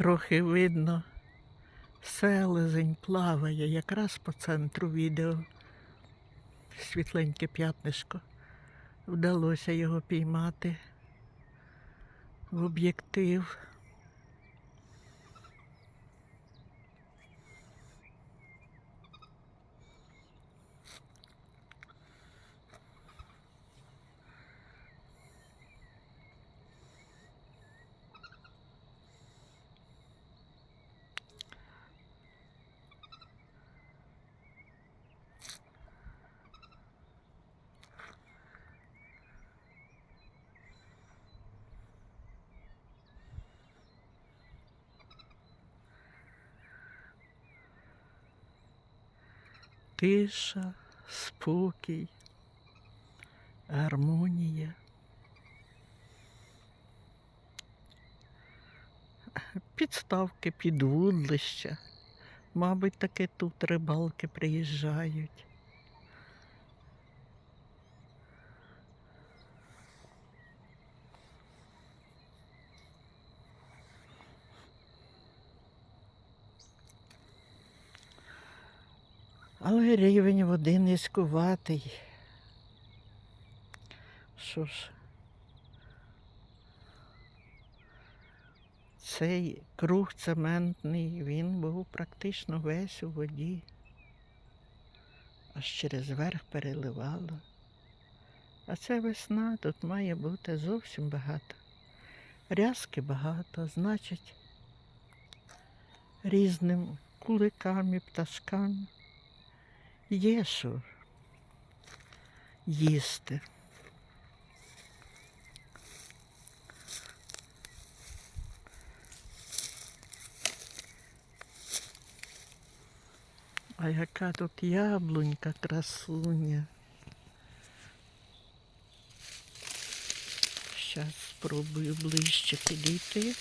Трохи видно, селезень плаває якраз по центру відео. Світленьке п'ятнишко. Вдалося його піймати в об'єктив. Тиша, спокій, гармонія. Підставки під вудлища. Мабуть, таке тут рибалки приїжджають. Але рівень води низькуватий. Що ж, цей круг цементний, він був практично весь у воді. Аж через верх переливало. А це весна, тут має бути зовсім багато. Рязки багато, значить, різним куликам і пташкам є що їсти. А яка тут яблунька красуня. Зараз спробую ближче підійти.